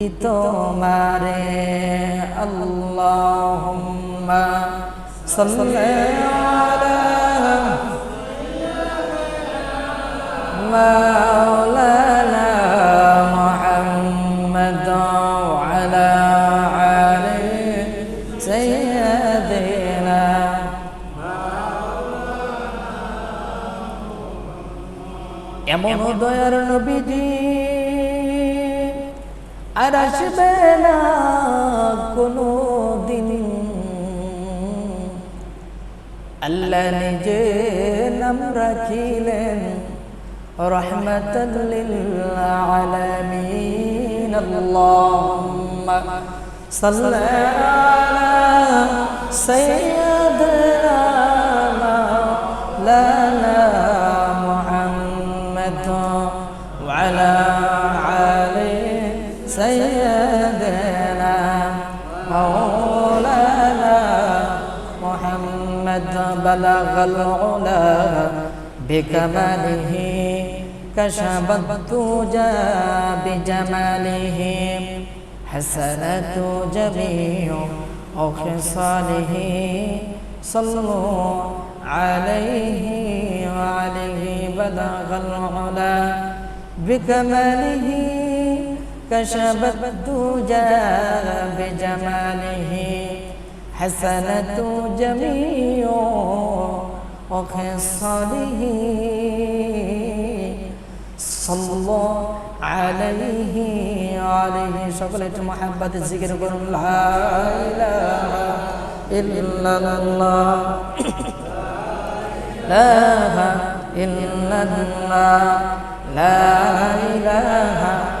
তোমারে আল্লাহুম্মা সাল্লি আলা মাওলানা মুহাম্মদ ওয়া আলা আলি সাইয়্যিদিনা এমন দয়ার নবীজি আর আসবে না কোনো দিন। আল্লাহ নিজে নাম রাখিলেন রহমতুল্লিল আলামিন। আল্লাহুম্মা সাল্লি سيدنا مولانا محمد بلغ العلا بكماله كشف الدجى بجماله حسنة جميع خصاله. صلوا عليه وعليه بلغ العلا بكماله. كشفت توجا بجماله. حسنة جميع وخصاله. صلى الله عليه عليه شغلة محبة الذكر لا إله إلا الله. لا إله إلا الله. لا إله إلا الله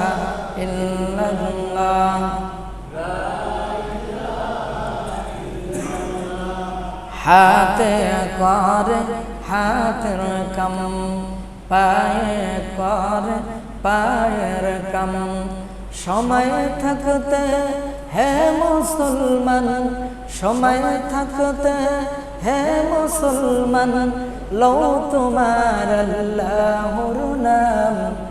হাতে করে হাতের কম, পায়ে করে, পায়ের কম। সময় থাকতে হে মুসলমান, সময় থাকতে হে মুসলমান লো তোমার আল্লাহর নাম।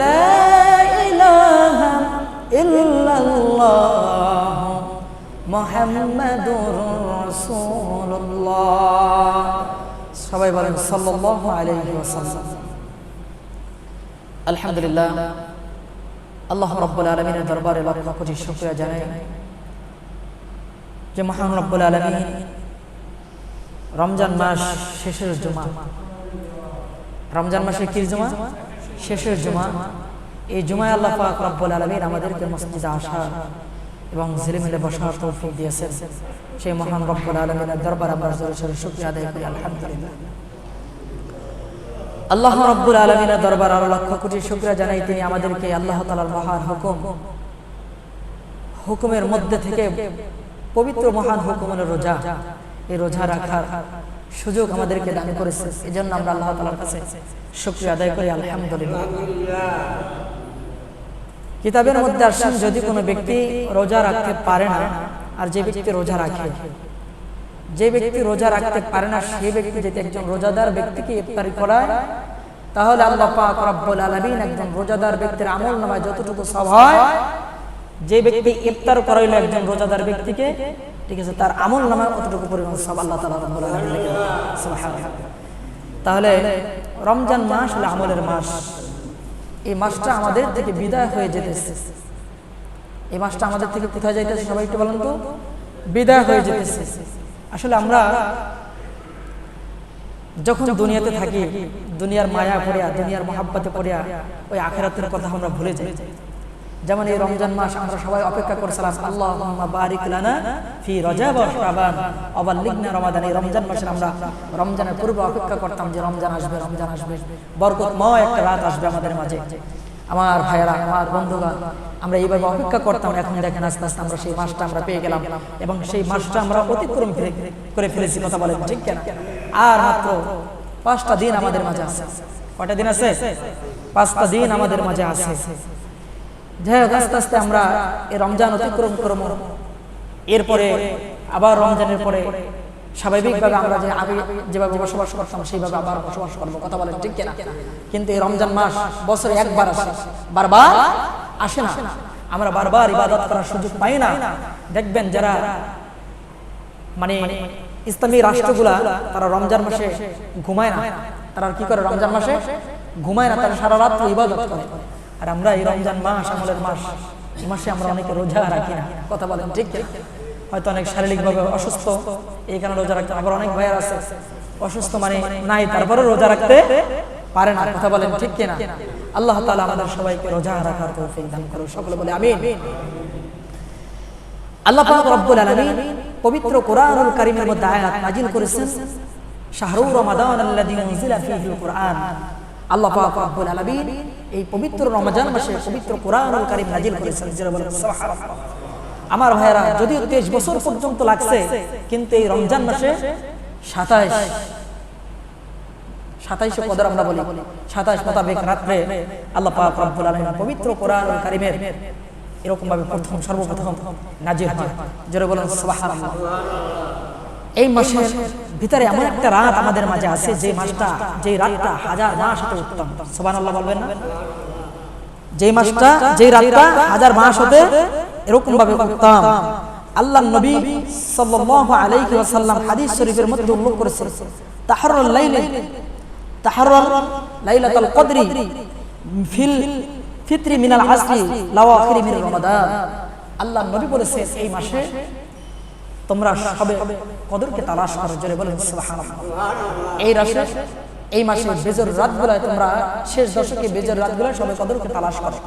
لا إله إلا الله محمد رسول الله সবাই বলেন সাল্লাল্লাহু আলাইহি ওয়াসাল্লাম আলহামদুলিল্লাহ আল্লাহ রাব্বুল আলামিনের দরবারে লক্ষ কোটি শুকরিয়া জানাই যে মহান রব্বুল আলামিন রমজান মাস শেষের জুমা রমজান মাসে কি জুমা শেষের জুমা। এই জুমায় আল্লাহ পাক রব্বুল আলামিন আমাদেরকে মসজিদে আসা এবং ঝিলিমিলে বসার তৌফিক দিয়েছেন। সেই মহান রব্বুল আলামিনের দরবার আমরা জোরে শুকরিয়া আদায় করি, আলহামদুলিল্লাহ। আল্লাহ রব্বুল আলমিনের দরবার আরও লক্ষ কোটি শুক্রিয়া জানাই তিনি আমাদেরকে আল্লাহ তালার মহান হুকুম, হুকুমের মধ্যে থেকে পবিত্র মহান হুকুমের রোজা, এই রোজা রাখার সুযোগ আমাদেরকে দান করেছে। এই জন্য আমরা আল্লাহ তালার কাছে শুক্রিয়া আদায় করি আলহামদুলিল্লাহ। কিতাবের মধ্যে আসেন যদি কোনো ব্যক্তি রোজা রাখতে পারে না আর যে ব্যক্তি রোজা রাখে যে ব্যক্তি রোজা রাখতে পারে না সেই ব্যক্তি যদি একজন রোজাদার ব্যক্তিকে ইফতারি করায় তাহলে আল্লাহ পাক রব্বুল আলামিন একজন রোজাদার ব্যক্তির আমল নামায় যতটুকু সব হয় যে ব্যক্তি ইফতার করাইলো একজন রোজাদার ব্যক্তিকে ঠিক আছে, তার আমল নামায় অতটুকু পরিমাণ সব আল্লাহ। সুবহানাল্লাহ। তাহলে রমজান মাস হলে আমলের মাস। এই মাসটা আমাদের থেকে বিদায় হয়ে যেতেছে। এই মাসটা আমাদের থেকে কোথায় যাইতেছে সবাই একটু বলেন তো? বিদায় হয়ে যেতেছে। আসলে আমরা যখন দুনিয়াতে থাকি, দুনিয়ার মায়া পড়িয়া, দুনিয়ার মহাব্বতে পড়িয়া, ওই আখেরাতের কথা আমরা ভুলে যাই। যেমন এই রমজান মাস আমরা সবাই অপেক্ষা করছিলাম, আল্লাহুম্মা বারিক লানা ফি রজব ওয়া শাবান। অবাল্লিগনা রমাদান, এই রমজান মাসে আমরা রমজানের পূর্বে অপেক্ষা করতাম যে রমজান আসবে রমজান আসবে। বরকতময় একটা রাত আসবে আমাদের মাঝে। আমার ভাইয়েরা, আমার বন্ধুগণ, আমরা এইভাবে অপেক্ষা করতাম, এখন দেখেন আস্তে আস্তে আমরা সেই মাসটা আমরা পেয়ে গেলাম এবং সেই মাসটা আমরা অতিক্রম করে ফেলেছি, কথা বলেন, ঠিক কেনা? আর মাত্র পাঁচটা দিন আমাদের মাঝে আছে। কটা দিন আছে? পাঁচটা দিন আমাদের মাঝে আছে। যাই হোক, আস্তে আস্তে আমরা এই রমজান অতিক্রম করব। এরপরে আবার রমজানের পরে স্বাভাবিকভাবে আমরা যে আগে যেভাবে বসবাস করতাম, সেইভাবে আবার বসবাস করব। কথা বলেন ঠিক কিনা? কিন্তু এই রমজান মাস বছরে একবার আসে। বারবার আসে না। আমরা বারবার ইবাদত করার সুযোগ পাই না। দেখবেন যারা মানে ইসলামী রাষ্ট্রগুলা, তারা রমজান মাসে ঘুমায় না। তারা কি করে? রমজান মাসে ঘুমায় না, তারা সারা রাত্র ইবাদত করে। আর আমরা এই রমজান মাস আমলের মাস মাসে আমরা অনেকে রোজা রাখি না। কথা বলেন ঠিক হয়তো অনেক শারীরিকভাবে অসুস্থ, এই কারণে রোজা রাখতে আবার অনেক ভাইয়ার আছে। অসুস্থ মানে নাই তারপরে রোজা রাখতে পারে না। কথা বলেন ঠিক কিনা? আল্লাহ তাআলা আমাদের সবাইকে রোজা রাখার তৌফিক দান করুন সকলে বলে আমিন। আল্লাহ পাক রব্বুল আলামিন পবিত্র কোরআনুল কারীমের মধ্যে আয়াত নাজিল করেছেন শাহরু রমাদান আল্লাযী উনজিলা ফীহিল কুরআন আল্লাহ পাক রব্বুল আলামিন এই পবিত্র রমজান মাসে পবিত্র কোরআনুল কারীম নাজিল করেছেন। আমার ভাইয়েরা, যদিও 23 বছর পর্যন্ত লাগছে, কিন্তু এই রমজান মাসে 27 সাতাইশে কদর আমরা বলি সাতাইশ মোতাবেক রাত্রে আল্লাহ পাক রব্বুল পবিত্র কোরআনুল কারিমের এরকম ভাবে প্রথম সর্বপ্রথম নাজির হয়। জোরে বলেন এই মাসের ভিতরে এমন একটা রাত আমাদের মাঝে আছে, যে মাসটা, যে রাতটা হাজার মাস হতে উত্তম। সুবহানাল্লাহ বলবেন না? যে মাসটা, যে রাতটা হাজার মাস হতে এরকম ভাবে উত্তম। আল্লাহ নবী সাল্লাল্লাহু আলাইহি ওয়াসাল্লাম হাদিস শরীফের মধ্যে উল্লেখ করেছেন তাহারুল লাইলি তাহারুল লাইলাতুল কদরি ফিল ফিত্রি মিনাল আসরি মিন রমাদান। আল্লাহ নবী বলেছেন, এই মাসে তোমরা সবে কদরকে তালাশ করো, জোরে বলেন এই রাশে, এই মাসে বেজর রাতগুলায় তোমরা শেষ দশকে বেজর রাতগুলায় সবে কদরকে তালাশ করো।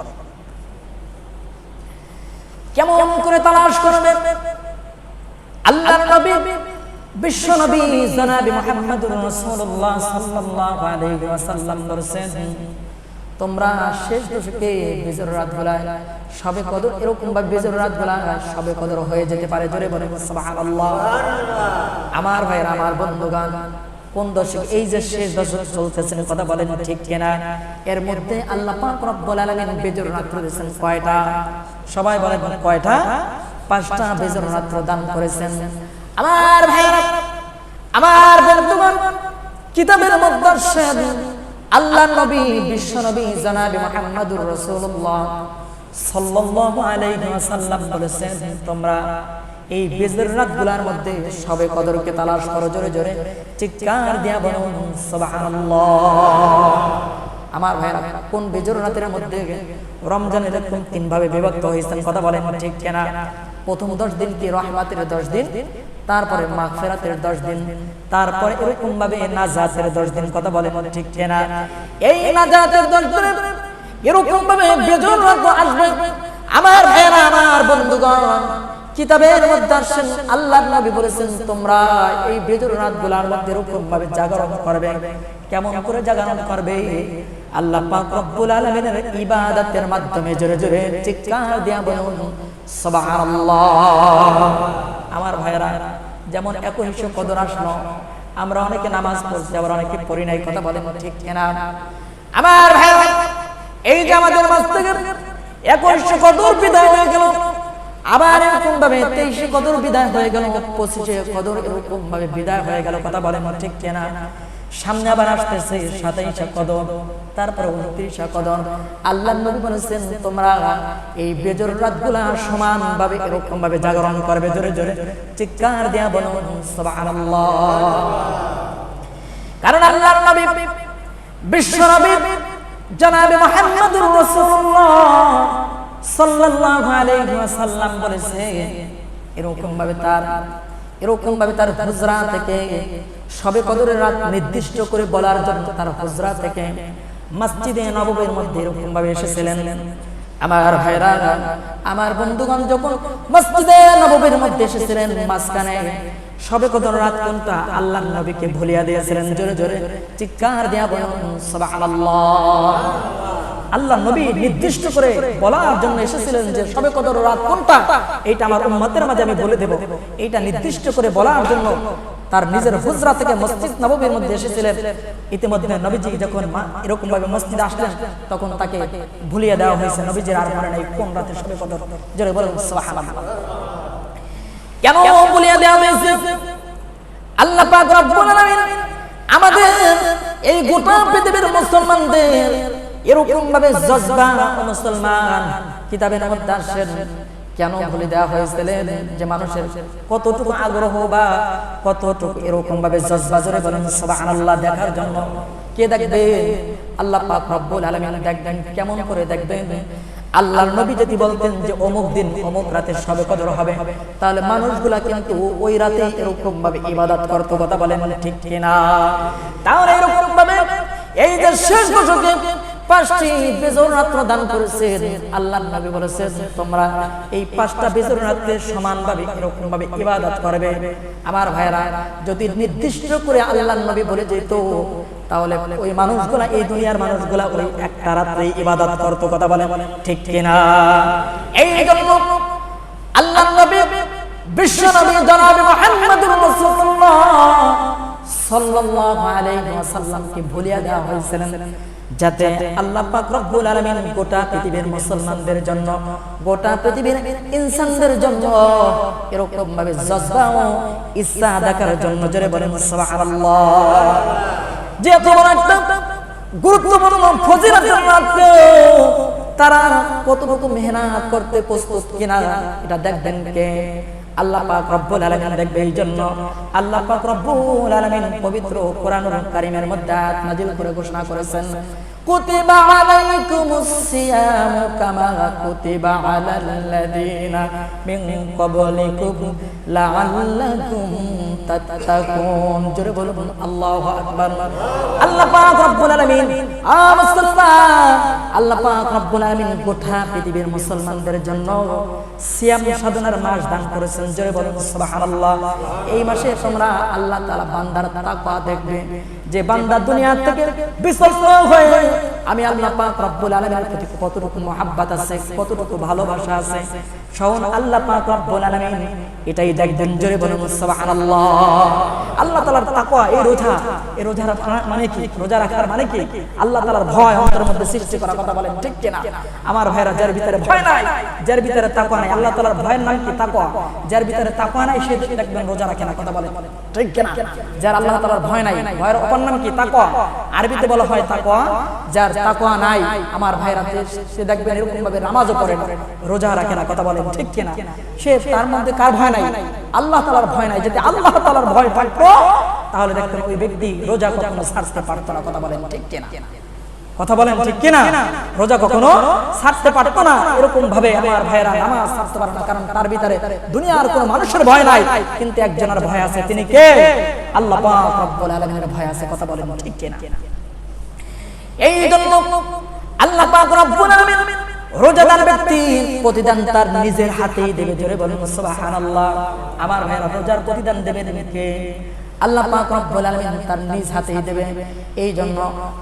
কেমন করে তালাশ করবে? আল্লাহর নবী, বিশ্ব নবী জনাবি মুহাম্মদুর রাসূলুল্লাহ সাল্লাল্লাহু আলাইহি ওয়াসাল্লাম বলেছেন তোমরা শেষ দশকে বেজর রাত গুলায়, সবে কদর এরকম ভাবে বেজর রাত গুলায় সবে কদর হয়ে যেতে পারে জোরে বলে আমার ভাইরা আমার বন্ধুগান কোন দশক এই যে শেষ দশক চলতেছে, কথা বলেন ঠিক কিনা? এর মধ্যে আল্লাহ পাক রব্বুল আলামিন বেজর রাত দিয়েছেন কয়টা? সবাই বলেন কয়টা? পাঁচটা বেজর রাত্র দান করেছেন। আমার ভাইরা আমার বন্ধুগণ, কিতাবের মধ্যে আল্লাহ নবী, বিশ্ব নবী জনাবি মুহাম্মদুর রাসূলুল্লাহ সাল্লাল্লাহু আলাইহি ওয়াসাল্লাম বলেছেন, তোমরা এই বেজর রাতগুলোর মধ্যে সবে কদরকে তালাশ করো, জোরে জোরে চিৎকার দিয়া বলো সুবহানাল্লাহ। আমার ভাইরা কোন বেজর রাতের মধ্যে রমজান এরকম তিন ভাবে বিভক্ত হয়েছেন, কথা বলেন ঠিক কেনা? প্রথম দশ দিন কি রহমাতের দশ দিন? তারপরে মাগফিরাতের দশ দিন, তারপরে এরকম ভাবে নাজাতের দশ দিন, কথা বলেন ঠিক কেনা? এই নাজাতের দশ দিনে এরকম ভাবে বেজর রাত আসবে। আমার ভাইরা আমার বন্ধুগণ, কিতাবের মধ্যে আসেন আল্লাহর নবী বলেছেন, তোমরা এই বেজর রাতগুলোর মধ্যে এরকম ভাবে জাগরণ করবে। কেমন করে জাগরণ করবে? আল্লাহ পাক রব্বুল আলামিনের ইবাদতের মাধ্যমে জোরে জোরে চিৎকার দিয়া বলুন আমার ভাইরা যেমন একহিস কদর আসলো, আমরা অনেকে নামাজ পড়ছি, আবার অনেকে পড়ি নাই, কথা বলেন ঠিক কিনা? আমার ভাইরা এই যে আমাদের একহিস কদর বিদায় হয়ে গেল, আবার এরকম ভাবে তেইশে কদর বিদায় হয়ে গেল, পঁচিশে কদর এরকম ভাবে বিদায় হয়ে গেল, কথা বলেন ঠিক কেনা? সামনে আবার আসতেছে সাতাইশে কদর তারপর উনত্রিশে কদর আল্লাহ নবী বলেছেন, তোমরা এই বেজর রাতগুলা সমান ভাবে এরকম ভাবে জাগরণ করবে, জোরে জোরে চিৎকার দেয়া বলো, সুবহানাল্লাহ। কারণ আল্লাহর নবী বিশ্ব নবী জনাবে মুহাম্মদুর রাসূলুল্লাহ সাল্লাল্লাহু আলাইহি ওয়াসাল্লাম বলেছে এরকম ভাবে তার এরকম ভাবে তার হুজরা থেকে সবে কদরের রাত নির্দিষ্ট করে বলার জন্য তার হুজরা থেকে মসজিদে নববীর মধ্যে এরকম ভাবে এসেছিলেন। আমার ভাইরা আমার বন্ধুগণ যখন মসজিদে নববীর মধ্যে এসেছিলেন, মাঝখানে সবে কদর রাত কোনটা আল্লাহ নবীকে ভুলিয়া দিয়েছিলেন। জোরে জোরে, চিৎকার দেয়া বলুন, সুবহানাল্লাহ। আল্লাহ নবী নির্দিষ্ট করে বলার জন্য এসেছিলেন যে সবে কদর রাত কোনটা? এইটা আমার উম্মতের মাঝে আমি বলে দেব। এইটা নির্দিষ্ট করে বলার জন্য তার নিজের হুজরা থেকে মসজিদ নববীর মধ্যে এসেছিলেন। ইতিমধ্যে নবীজি যখন এরকম ভাবে মসজিদে আসলেন, তখন তাকে ভুলিয়ে দেওয়া হয়েছে নবীজির আর মনে নাই কোন রাতে সবে কদর। জোরে বলুন, সুবহানাল্লাহ। কেন ভুলিয়ে দেওয়া হয়েছে? আল্লাহ পাক রব্বুল আলামিন আমাদের এই গোটা পৃথিবীর মুসলমানদের এরকম ভাবে জজবা মুসলমান কিতাবের মধ্যে আসেন কেন বলে দেওয়া হয়েছিল যে মানুষের কতটুকু আগ্রহ বা কতটুকু এরকম ভাবে জজবা জোরে বলেন, সুবহানাল্লাহ, দেখার জন্য? কে দেখবে? আল্লাহ পাক রব্বুল আলামিন দেখবেন, কেমন করে দেখবেন? আল্লাহর নবী যদি বলতেন যে অমুক দিন অমুক রাতে সবে কদর হবে, তাহলে মানুষগুলা কিন্তু ওই রাতে এরকম ভাবে ইবাদত করতে কথা বলেন ঠিক কিনা? তাহলে এরকম ভাবে এই যে শেষ দশকে পাঁচটি বেজর রাত্র দান করেছেন। আল্লাহ নবী বলেছেন, তোমরা এই পাঁচটা বেজর রাত্রে সমানভাবে এরকম ভাবে ইবাদত করবে। আমার ভাইরা যদি নির্দিষ্ট করে আল্লাহ নবী বলে যেত, তাহলে ওই মানুষগুলা, এই দুনিয়ার মানুষগুলা ওই একটা রাত্রে ইবাদত করতো, কথা বলে। ঠিক কিনা? এই জন্য আল্লাহ নবী বিশ্ব নবী জনাবে মুহাম্মদুর রাসূলুল্লাহ সাল্লাল্লাহু আলাইহি ওয়াসাল্লামকে ভুলিয়া দেওয়া হয়েছিল যাতে আল্লাহ পাক রব্বুল আলামিন গোটা পৃথিবীর মুসলমানদের জন্য গোটা পৃথিবীর ইনসানদের জন্য এরকম ভাবে জজবা ও ইচ্ছা দেখার জন্য জোরে বলেন সুবহানাল্লাহ। যে বড় একটা গুরুত্বপূর্ণ ফজিলতের রাত্রে তারা কতটুকু মেহনত করতে প্রস্তুত কিনা এটা দেখবেন কে? আল্লাহ পাক রব্বুল আলামিন দেখবে এই জন্য আল্লাহ পাক রব্বুল আলামিন পবিত্র কোরআনুল কারীমের মধ্যে নাযিল করে ঘোষণা করেছেন। আলাইকুমুস সিয়াম কামা কুতিবা আলাল লাযিনা মিন ক্বাবলিকুম লাআল্লাকুম তাত্তাকুন জোরে বলুন, আল্লাহু আকবার। আল্লাহ পাক রব্বুল আ আল্লাহ পাক রব্বুল আলামিন গোটা পৃথিবীর মুসলমানদের জন্য সিয়াম সাধনার মাস দান করেছেন। জোরে বলুন, সুবহানাল্লাহ। এই মাসে তোমরা আল্লাহ তাআলা বান্দার তাকওয়া দেখবে। যে বান্দা দুনিয়া থেকে বিশ্বস্ত হয়ে আমি আল্লাহ পাক রব্বুল আলামিনের প্রতি কতটুকু মহাব্বত আছে, কতটুকু ভালোবাসা আছে শাওন আল্লাহ পাক রব্বুল আলামিন এটাই দেখবেন জোরে বলুন, সুবহানাল্লাহ। আল্লাহ তাআলার তাকওয়া, এই রোজা এই রোজা রাখার মানে কি? রোজা রাখার মানে কি? আল্লাহ তাআলার ভয় অন্তরের মধ্যে সৃষ্টি করার কথা বলেন, ঠিক কিনা? আমার ভাইরা, যার ভিতরে ভয় নাই, যার ভিতরে তাকওয়া নাই, আল্লাহ তাআলার ভয়ের নাম কি? তাকওয়া। যার ভিতরে তাকওয়া নাই, সে দেখবেন রোজা রাখে না, কথা বলেন, ঠিক কিনা? যার আল্লাহ তাআলার ভয় নাই, ভয়ের অপর নাম কি? তাকওয়া। আরবিতে বলা হয় তাকওয়া যার তাকওয়া নাই, আমার ভাইরা সে দেখবেন এরকম ভাবে নামাজও পড়ে না, রোজা রাখে না, কথা বলেন ঠিক কিনা? সে তার মধ্যে কার ভয় নাই? আল্লাহ তাআলার ভয় নাই। যদি আল্লাহ তাআলার ভয় থাকতো, তাহলে দেখতেন ওই ব্যক্তি রোজা কখনো ছাড়তে পারতো না, কথা বলেন ঠিক কিনা? কথা বলেন ঠিক কিনা? রোজা কখনো ছাড়তে পারতো না। এরকম ভাবে আমার ভাইয়েরা নামাজ ছাড়তে পারে না, কারণ তার ভিতরে দুনিয়ার কোনো মানুষের ভয় নাই, কিন্তু একজনের ভয় আছে। তিনি কে? আল্লাহ পাক রব্বুল আলামিনের ভয় আছে, কথা বলেন ঠিক কিনা? এই জন্য আল্লাহ পাক রব্বুল আলামিন রোজাদার ব্যক্তি প্রতিদান তার নিজের হাতেই দেবে। জোরে সুবহানাল্লাহ। আমার ভাইরা, রোজার প্রতিদান কে আল্লাহ পাক রব্বুল আলামিন তার নিজ হাতেই দেবে। এই জন্য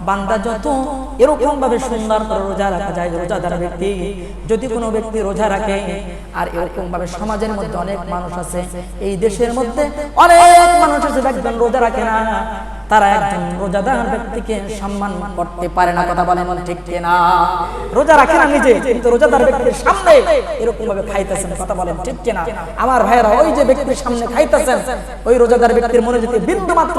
বান্দা যত এরকম ভাবে সুন্দর করে রোজা রাখা যায়, রোজাদার ব্যক্তি, যদি কোনো ব্যক্তি রোজা রাখে, আর এরকম ভাবে সমাজের মধ্যে অনেক মানুষ আছে, এই দেশের মধ্যে অনেক মানুষ আছে রোজা রাখে না। তারা একজন রোজাদার ব্যক্তিকে সম্মান করতে পারে না, কথা বলে মন ঠিক না রোজা রাখে না নিজে কিন্তু রোজাদার ব্যক্তির সামনে এরকম ভাবে খাইতেছেন, কথা বলেন ঠিক কিনা? আমার ভাইয়েরা ওই যে ব্যক্তির সামনে খাইতেছেন, ওই রোজাদার ব্যক্তির মনে যদি বিন্দু মাত্র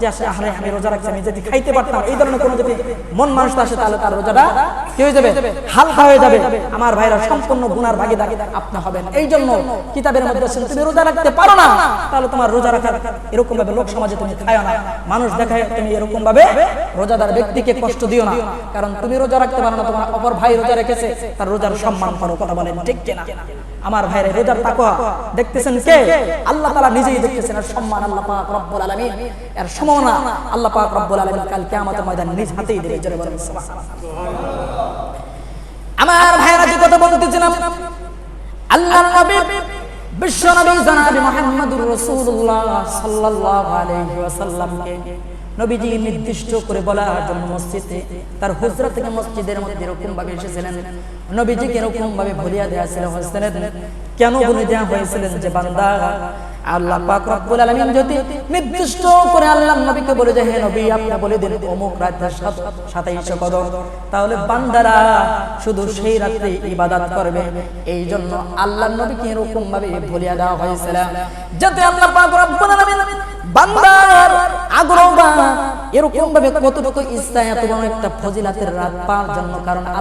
যে আসে আরে আমি রোজা রাখছি, আমি যদি খাইতে পারতাম, এই ধরনের কোনো যদি মন মানুষ আসে, তাহলে তার রোজাটা কি হয়ে যাবে? হালকা হয়ে যাবে। আমার ভাইরা সম্পূর্ণ গুনার ভাগিদার আপনি হবেন। এই জন্য কিতাবের মধ্যে তুমি রোজা রাখতে পারো না, তাহলে তোমার রোজা রাখার এরকম ভাবে লোক সমাজে তুমি খায় না। মানুষ মানুষ দেখায় তুমি এরকম ভাবে রোজাদার ব্যক্তিকে কষ্ট দিও না। কারণ তুমি রোজা রাখতে পারো না, তোমার অপর ভাই রোজা রেখেছে, তার রোজার সম্মান করো, কথা বলেন ঠিক কিনা? আমার ভাইরা রোজার তাকওয়া, দেখতেছেন কে? আল্লাহ তাআলা নিজেই দেখতেছেন আর সম্মান আল্লাহ পাক রব্বুল আলামিন, এর সম্মাননা আল্লাহ পাক রব্বুল আলামিন কাল কিয়ামতের ময়দানে নিজ হাতেই দেবে, জোরে বলেন সুবহানাল্লাহ। আমার ভাইরা যে কথা বলতেছিলাম, আল্লাহর নবী বিশ্ব নবী জনাবি মুহাম্মদুর রাসূলুল্লাহ সাল্লাল্লাহু আলাইহি ওয়াসাল্লামকে নবীজি নির্দিষ্ট করে বলার জন্য মসজিদে তার হুজরা থেকে মসজিদের মধ্যে এরকম ভাবে এসেছিলেন। নবীজিকে এরকম ভাবে ভুলিয়া দেওয়া ছিল কেন বলে দেওয়া হয়েছিলেন যে বান্দা, আল্লাহ পাক রব্বুল আলামিন যদি নির্দিষ্ট করে আল্লাহর নবীকে বলে যে হে নবী, আপনি বলে দিন অমুক তাহলে বান্দারা শুধু সেই রাত্রে ইবাদত করবে। এই জন্য আল্লাহর নবীকে এরকম ভাবে ভুলিয়া দেওয়া হয়েছিল। যাতে আল্লাহ পাক রব্বুল আলামিন বান্দার আগ্রহ এরকম ভাবে কতটুকু ইচ্ছা এত বড় একটা ফজিলাতের রাত পাওয়ার জন্য? কারণ